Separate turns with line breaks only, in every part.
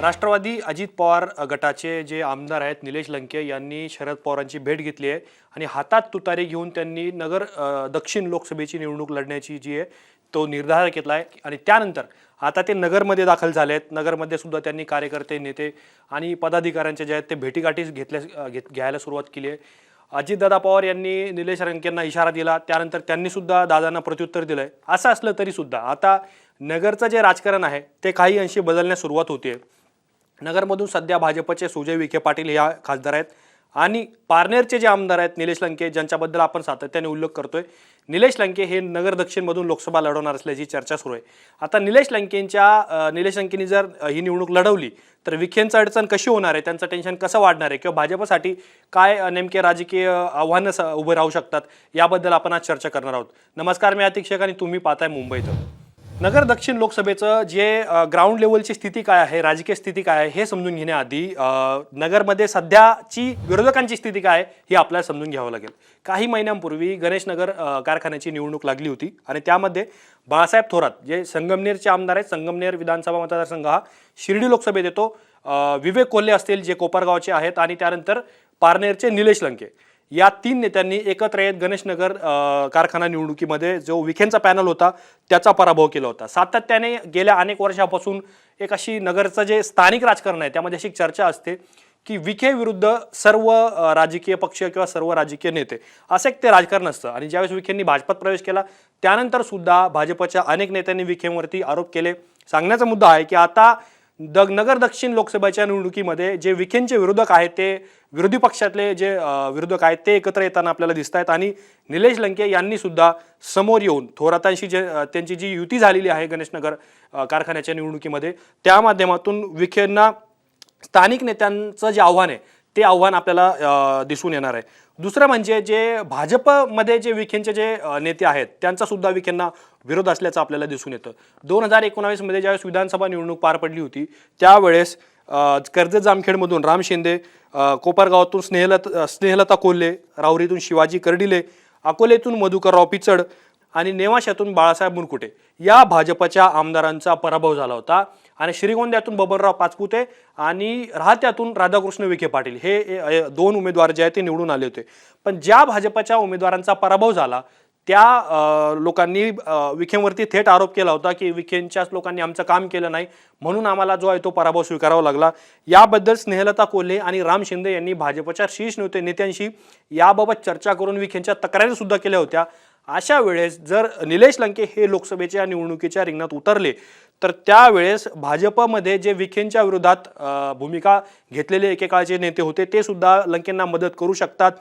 राष्ट्रवादी अजित पवार गटाचे जे आमदार आहेत निलेश लंके यांनी शरद पवारांची भेट घेतली आहे. आणि हातात तुतारी घेऊन त्यांनी नगर दक्षिण लोकसभेची निवडणूक लढण्याची जी आहे तो निर्धार घेतला आहे. आणि त्यानंतर आता ते नगरमध्ये दाखल झाले आहेत. नगरमध्ये सुद्धा त्यांनी कार्यकर्ते नेते आणि पदाधिकाऱ्यांचे जे आहेत ते भेटीगाठी घेतल्या घेत घ्यायला सुरुवात केली आहे. अजितदादा पवार यांनी निलेश लंकेंना इशारा दिला. त्यानंतर त्यांनी सुद्धा दादांना प्रत्युत्तर दिलं आहे. असं असलं तरी सुद्धा आता नगरचं जे राजकारण आहे ते काही अंशी बदलण्यास सुरुवात होते. नगरमधून सध्या भाजपचे सुजय विखे पाटील या खासदार आहेत. आणि पारनेरचे जे आमदार आहेत निलेश लंके ज्यांच्याबद्दल आपण सातत्याने उल्लेख करतोय निलेश लंके हे नगर दक्षिणमधून लोकसभा लढवणार असल्याची चर्चा सुरू आहे. आता निलेश लंकेंच्या निलेश लंकेंनी जर ही निवडणूक लढवली तर विखेंचं अडचण कशी होणार आहे? त्यांचं टेन्शन कसं वाढणार आहे? किंवा भाजपसाठी काय नेमके राजकीय आव्हानं स- उभे राहू शकतात? याबद्दल आपण आज चर्चा करणार आहोत. नमस्कार मी अतिक्षक आणि तुम्ही पाहताय मुंबईत नगर दक्षिण लोकसभेचं जे ग्राउंड लेवलची स्थिती काय आहे राजकीय स्थिती काय आहे हे समजून घेण्याआधी नगरमध्ये सध्याची विरोधकांची स्थिती काय आहे हे आपल्याला समजून घ्यावं लागेल. काही महिन्यांपूर्वी गणेशनगर कारखान्याची निवडणूक लागली होती आणि त्यामध्ये बाळासाहेब थोरात जे संगमनेरचे आमदार आहेत संगमनेर विधानसभा मतदारसंघ हा शिर्डी लोकसभेत येतो. विवेक कोल्हे असतील जे कोपरगावचे आहेत आणि त्यानंतर पारनेरचे निलेश लंके. या तीन नेत्यांनी एकत्र येत गणेशनगर कारखाना निवडणुकीमध्ये जो विखेंचा पॅनल होता त्याचा पराभव केला होता. सातत्याने गेल्या अनेक वर्षापासून एक अशी नगरचं जे स्थानिक राजकारण आहे त्यामध्ये अशी एक चर्चा असते की विखे विरुद्ध सर्व राजकीय पक्ष किंवा सर्व राजकीय नेते असं एक ते राजकारण असतं. आणि ज्यावेळेस विखेंनी भाजपात प्रवेश केला त्यानंतर सुद्धा भाजपच्या अनेक नेत्यांनी विखेंवरती आरोप केले. सांगण्याचा मुद्दा आहे की आता द नगर दक्षिण लोकसभेच्या निवडणुकीमध्ये जे विखेंचे विरोधक आहेत ते विरोधी पक्षातले जे विरोधक आहेत ते एकत्र येताना आपल्याला दिसत आहेत आणि निलेश लंके यांनी सुद्धा समोर येऊन थोरातांशी जे त्यांची जी युती झालेली आहे गणेशनगर कारखान्याच्या निवडणुकीमध्ये त्या माध्यमातून विखेंना स्थानिक नेत्यांचं जे आव्हान आहे ते आव्हान आपल्याला दिसून येणार आहे. दुसरं म्हणजे जे भाजपमध्ये जे विखेंचे जे नेते आहेत त्यांचा सुद्धा विखेंना विरोध असल्याचं आपल्याला दिसून येतं. दोन हजार एकोणावीसमध्ये ज्यावेळेस विधानसभा निवडणूक पार पडली होती त्यावेळेस कर्जत जामखेडमधून राम शिंदे कोपरगावातून स्नेहलत स्नेहलता कोल्हे राहुरीतून शिवाजी कर्डिले अकोलेतून मधुकरराव पिचड आणि नेवाशातून बाळासाहेब मुरकुटे या भाजपच्या आमदारांचा पराभव झाला होता. आणि श्रीगोंद्यातून बबनराव पाचपुते आणि राहत्यातून राधाकृष्ण विखे पाटील. हे दोन उमेदवार जे आहेत ते निवडून आले होते. पण ज्या भाजपच्या उमेदवारांचा पराभव झाला त्या लोकांनी विखेंवरती थेट आरोप केला होता की विखेंच्याच लोकांनी आमचं काम केलं नाही म्हणून आम्हाला जो आहे तो पराभव स्वीकारावा लागला. याबद्दल स्नेहलता कोल्हे आणि राम शिंदे यांनी भाजपच्या शीर्ष नेते नेत्यांशी याबाबत चर्चा करून विखेंच्या तक्रारीसुद्धा केल्या होत्या. अशा वेळेस जर निलेश लंके हे लोकसभेच्या निवडणुकीच्या रिंगणात उतरले तर त्यावेळेस भाजपमध्ये जे विखेंच्या विरोधात भूमिका घेतलेले एकेकाळचे नेते होते ते सुद्धा लंकेंना मदत करू शकतात.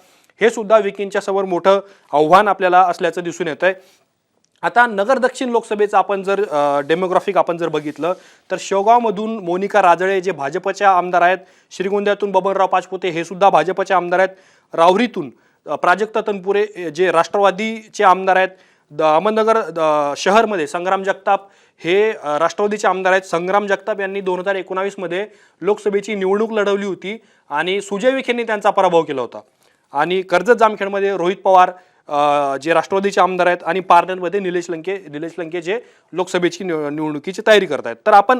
हे सुद्धा विखेंच्या समोर मोठं आव्हान आपल्याला असल्याचं दिसून येत आहे आता नगर दक्षिण लोकसभेचं आपण जर डेमोग्राफिक आपण जर बघितलं तर शेवगावमधून मोनिका राजळे जे भाजपच्या आमदार आहेत श्रीगोंद्यातून बबनराव पाचपुते हे सुद्धा भाजपचे आमदार आहेत. रावरीतून प्राजक्ता तनपुरे जे राष्ट्रवादीचे आमदार आहेत द अहमदनगर द- शहरमध्ये संग्राम जगताप हे राष्ट्रवादीचे आमदार आहेत. संग्राम जगताप यांनी दोन हजार एकोणावीसमध्ये लोकसभेची निवडणूक लढवली होती आणि सुजय विखेंनी त्यांचा पराभव केला होता. आणि कर्जत जामखेडमध्ये रोहित पवार जे राष्ट्रवादीचे आमदार आहेत आणि पार्लरमध्ये निलेश लंके निलेश लंके जे लोकसभेची निव- निवडणुकीची तयारी करत आहेत. तर आपण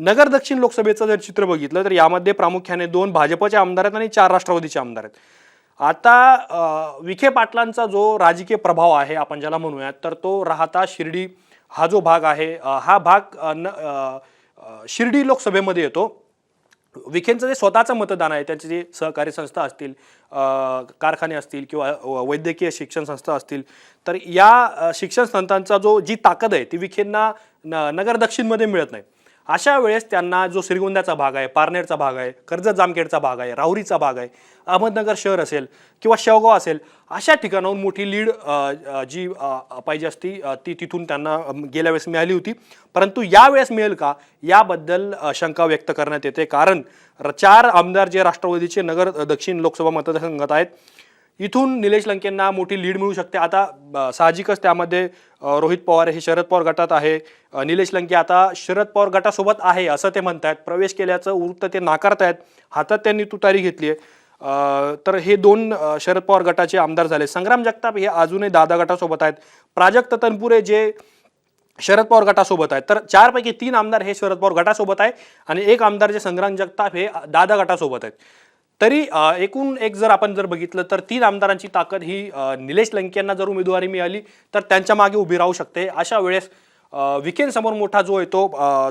नगर दक्षिण लोकसभेचं जर चित्र बघितलं तर यामध्ये प्रामुख्याने दोन भाजपचे आमदार आहेत आणि चार राष्ट्रवादीचे आमदार आहेत. आता विखे पाटलांचा जो राजकीय प्रभाव आहे आपण ज्याला म्हणूयात तर तो राहता शिर्डी हा जो भाग आहे हा भाग न- शिर्डी लोकसभेमध्ये येतो. विखेंचं जे स्वतःचं मतदान आहे त्यांचे जे सहकारी संस्था असतील कारखाने असतील किंवा वैद्यकीय शिक्षण संस्था असतील तर या शिक्षण संस्थांचा जो जी ताकद आहे ती विखेंना न नगर दक्षिणमध्ये मिळत नाही. अशा वेळेस त्यांना जो श्रीगोंद्याचा भाग आहे पारनेरचा भाग आहे कर्जत जामखेडचा भाग आहे राहुरीचा भाग आहे अहमदनगर शहर असेल किंवा शेवगाव असेल अशा ठिकाणाहून मोठी लीड जी पाहिजे असती ती तिथून त्यांना गेल्या वेळेस मिळाली होती. परंतु यावेळेस मिळेल का? याबद्दल शंका व्यक्त करण्यात येते. कारण र- चार आमदार जे राष्ट्रवादीचे नगर दक्षिण लोकसभा मतदारसंघात आहेत इथून निलेश लंकेंना मोठी लीड मिळू शकते. आता साहजिकच त्यामध्ये रोहित पवार हे शरद पवार गटात आहे. निलेश लंके आता शरद पवार गटासोबत आहे असं ते म्हणत आहेत प्रवेश केल्याचं वृत्त ते नाकारतायत. हातात त्यांनी तुतारी घेतली आहे तर हे दोन शरद पवार गटाचे आमदार झाले. संग्राम जगताप हे अजूनही दादा गटासोबत आहेत. प्राजक्त तनपुरे जे शरद पवार गटासोबत आहे तर चारपैकी तीन आमदार हे शरद पवार गटासोबत आहे आणि एक आमदार जे संग्राम जगताप हे दादा गटासोबत आहेत. तरी एकूण एक जर आपण जर बघितलं तर तीन आमदारांची ताकद ही निलेश लंके यांना जर उमेदवारी मिळाली तर त्यांच्या मागे उभी राहू शकते. अशा वेळेस अ, विखेंसमोर मोठा जो आहे तो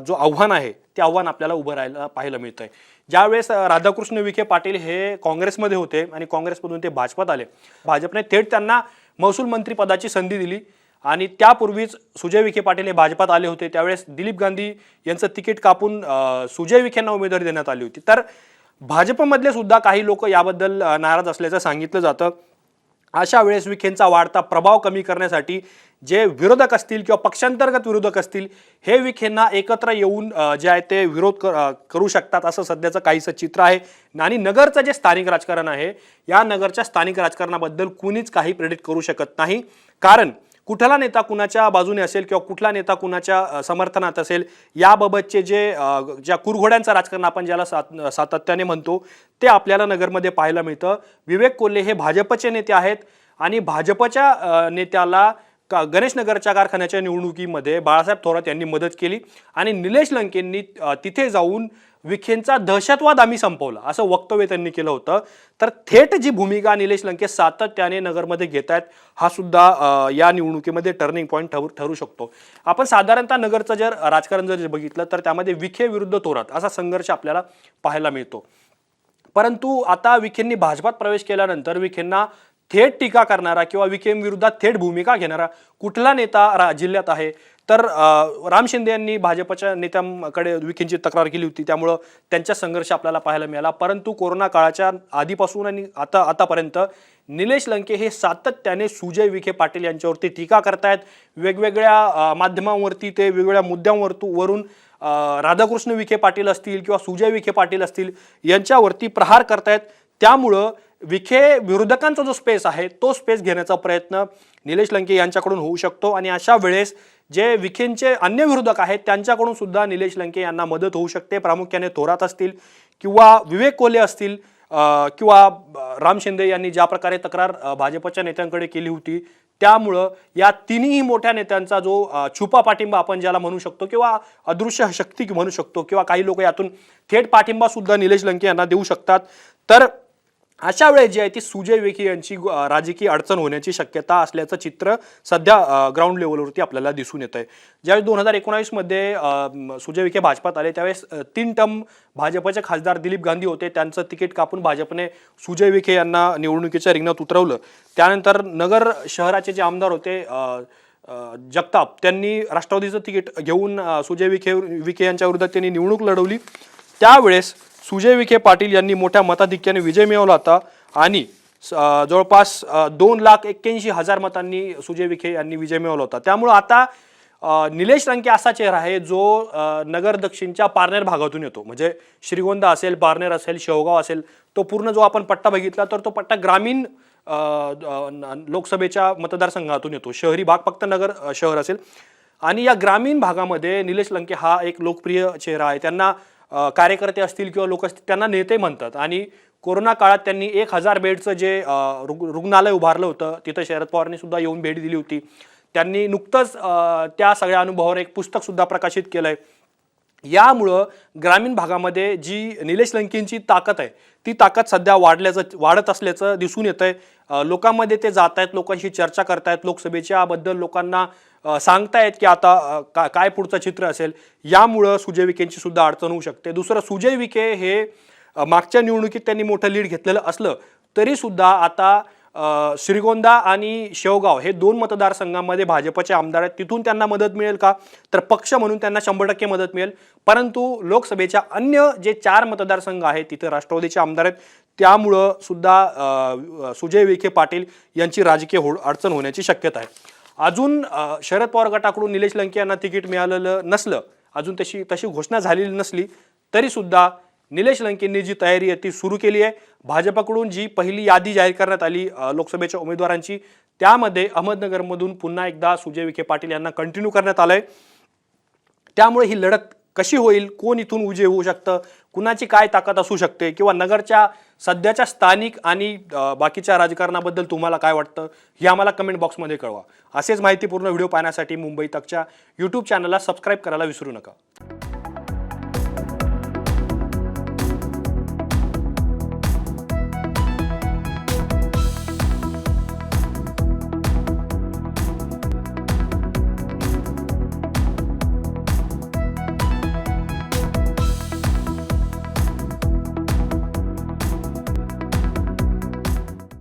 जो आव्हान आहे ते आव्हान आपल्याला उभं राहायला पाहायला मिळतं आहे ज्यावेळेस राधाकृष्ण विखे पाटील हे काँग्रेसमध्ये होते आणि काँग्रेसमधून ते भाजपात आले भाजपने थेट त्यांना महसूल मंत्रीपदाची संधी दिली आणि त्यापूर्वीच सुजय विखे पाटील हे भाजपात आले होते. त्यावेळेस दिलीप गांधी यांचं तिकीट कापून सुजय विखेंना उमेदवारी देण्यात आली होती. तर भाजपमधले सुद्धा काही लोक याबद्दल नाराज असल्याचं सांगितलं जातं. अशा वेळेस विखेंचा वाढता प्रभाव कमी करण्यासाठी जे विरोधक असतील किंवा पक्षांतर्गत विरोधक असतील हे विखेंना एकत्र येऊन जे आहे ते विरोध कर- करू शकतात असं सध्याचं काहीसं चित्र आहे. आणि नगरचं जे स्थानिक राजकारण आहे या नगरच्या स्थानिक राजकारणाबद्दल कुणीच काही प्रेडिक्ट करू शकत नाही. कारण कुठला नेता कुणाच्या बाजूने असेल किंवा कुठला नेता कुणाच्या समर्थनात असेल याबाबतचे जे ज्या कुरघोड्यांचं राजकारण आपण ज्याला सात सातत्याने म्हणतो ते आपल्याला नगरमध्ये पाहायला मिळतं. विवेक कोल्हे हे भाजपचे नेते आहेत आणि भाजपच्या नेत्याला का गणेशनगरच्या कारखान्याच्या निवडणुकीमध्ये बाळासाहेब थोरात यांनी मदत केली आणि निलेश लंकेंनी तिथे जाऊन विखेंचा दहशतवाद आम्ही संपवला. असं वक्तव्य त्यांनी केलं होतं. तर थेट जी भूमिका निलेश लंके सातत्याने नगरमध्ये घेत आहेत हा सुद्धा या निवडणुकीमध्ये टर्निंग पॉईंट ठरू ठरू शकतो. आपण साधारणतः नगरचं जर राजकारण जर बघितलं तर त्यामध्ये विखे विरुद्ध थोरात असा संघर्ष आपल्याला पाहायला मिळतो. परंतु आता विखेंनी भाजपात प्रवेश केल्यानंतर विखेंना थेट टीका करणारा किंवा विकेम विखेंविरोधात थेट भूमिका घेणारा कुठला नेता रा जिल्ह्यात आहे? तर राम शिंदे यांनी भाजपच्या नेत्यांकडे विखेंची तक्रार केली होती. त्यामुळं त्यांचा संघर्ष आपल्याला पाहायला मिळाला. परंतु कोरोना काळाच्या आधीपासून आणि आता आतापर्यंत निलेश लंके हे सातत्याने सुजय विखे पाटील यांच्यावरती टीका करतायत. वेगवेगळ्या माध्यमांवरती ते वेगवेगळ्या मुद्द्यांवरतू वरून राधाकृष्ण विखे पाटील असतील किंवा सुजय विखे पाटील असतील यांच्यावरती प्रहार करतायत. त्यामुळं विखे विरोधकांचा जो स्पेस आहे तो स्पेस घेण्याचा प्रयत्न निलेश लंके यांच्याकडून होऊ शकतो. आणि अशा वेळेस जे विखेंचे अन्य विरोधक आहेत त्यांच्याकडून सुद्धा निलेश लंके यांना मदत होऊ शकते. प्रामुख्याने थोरात असतील किंवा विवेक कोले असतील किंवा राम शिंदे यांनी ज्या प्रकारे तक्रार भाजपच्या नेत्यांकडे केली होती त्यामुळं या तिन्ही मोठ्या नेत्यांचा जो छुपा पाठिंबा आपण ज्याला म्हणू शकतो किंवा अदृश्य शक्ती म्हणू शकतो किंवा काही लोक यातून थेट पाठिंबा सुद्धा निलेश लंके यांना देऊ शकतात. तर अशा वेळेस जी आहे ती सुजय विखे यांची राजकीय अडचण होण्याची शक्यता असल्याचं चित्र सध्या ग्राउंड लेवलवरती आपल्याला दिसून येत आहे ज्यावेळेस दोन हजार एकोणावीसमध्ये सुजय विखे भाजपात आले त्यावेळेस तीन टर्म भाजपचे खासदार दिलीप गांधी होते. त्यांचं तिकीट कापून भाजपने सुजय विखे यांना निवडणुकीच्या रिंगणात उतरवलं. त्यानंतर नगर शहराचे जे आमदार होते जगताप त्यांनी राष्ट्रवादीचं तिकीट घेऊन सुजय विखे विखे यांच्या विरुद्ध त्यांनी निवडणूक लढवली. त्यावेळेस सुजय विखे पाटील यांनी मोठ्या मताधिक्याने विजय मिळवला होता आणि स- जवळपास दोन लाख एक्क्याऐंशी हजार मतांनी सुजय विखे यांनी विजय मिळवला होता. त्यामुळं आता निलेश लंके असा चेहरा आहे जो नगर दक्षिणच्या पारनेर भागातून येतो. म्हणजे श्रीगोंदा असेल पारनेर असेल शेवगाव असेल तो पूर्ण जो आपण पट्टा बघितला तर तो पट्टा ग्रामीण लोकसभेच्या मतदारसंघातून येतो. शहरी भाग फक्त नगर शहर असेल. आणि या ग्रामीण भागामध्ये निलेश लंके हा एक लोकप्रिय चेहरा आहे. त्यांना कार्यकर्ते असतील किंवा लोक असतील त्यांना नेते म्हणतात. आणि कोरोना काळात त्यांनी एक हजार बेडचं जे रुग् रुग्णालय उभारलं होतं तिथं शरद पवारांनी सुद्धा येऊन भेट दिली होती. त्यांनी नुकतंच त्या सगळ्या अनुभवावर एक पुस्तक सुद्धा प्रकाशित आहे यामुळं ग्रामीण भागामध्ये जी निलेश लंकेंची ताकद आहे ती ताकद सध्या वाढल्याचं वाढत असल्याचं दिसून येतं आहे लोकांमध्ये ते जात आहेत लोकांशी चर्चा करतायत लोकसभेच्याबद्दल लोकांना सांगतायत की आता का काय पुढचं चित्र असेल यामुळं सुजय विखेंची सुद्धा अडचण होऊ शकते. दुसरं सुजय विखे हे मागच्या निवडणुकीत त्यांनी मोठं लीड घेतलेलं असलं तरीसुद्धा आता श्रीगोंदा आणि शेवगाव हे दोन मतदारसंघामध्ये भाजपचे आमदार आहेत. तिथून त्यांना मदत मिळेल का? तर पक्ष म्हणून त्यांना शंभर टक्के मदत मिळेल. परंतु लोकसभेच्या अन्य जे चार मतदारसंघ आहेत तिथे राष्ट्रवादीचे आमदार आहेत. त्यामुळं सुद्धा सुजय विखे पाटील यांची राजकीय हो अडचण होण्याची शक्यता आहे. अजून शरद पवार गटाकडून निलेश लंके यांना तिकीट मिळालेलं नसलं अजून तशी तशी घोषणा झालेली नसली तरीसुद्धा निलेश लंकेंनी जी तयारी आहे ती सुरू केली आहे. भाजपाकडून जी पहिली यादी जाहीर करण्यात आली लोकसभेच्या उमेदवारांची त्यामध्ये अहमदनगरमधून पुन्हा एकदा सुजय विखे पाटील यांना कंटिन्यू करण्यात आलं आहे त्यामुळे ही लढत कशी होईल? कोण इथून उजे होऊ शकतं? कुणाची काय ताकद असू शकते? किंवा नगरच्या सध्याच्या स्थानिक आणि बाकीच्या राजकारणाबद्दल तुम्हाला काय वाटतं? हे आम्हाला कमेंट बॉक्समध्ये कळवा. असेच माहितीपूर्ण व्हिडिओ पाहण्यासाठी मुंबई तकच्या यूट्यूब चॅनलला सबस्क्राईब करायला विसरू नका.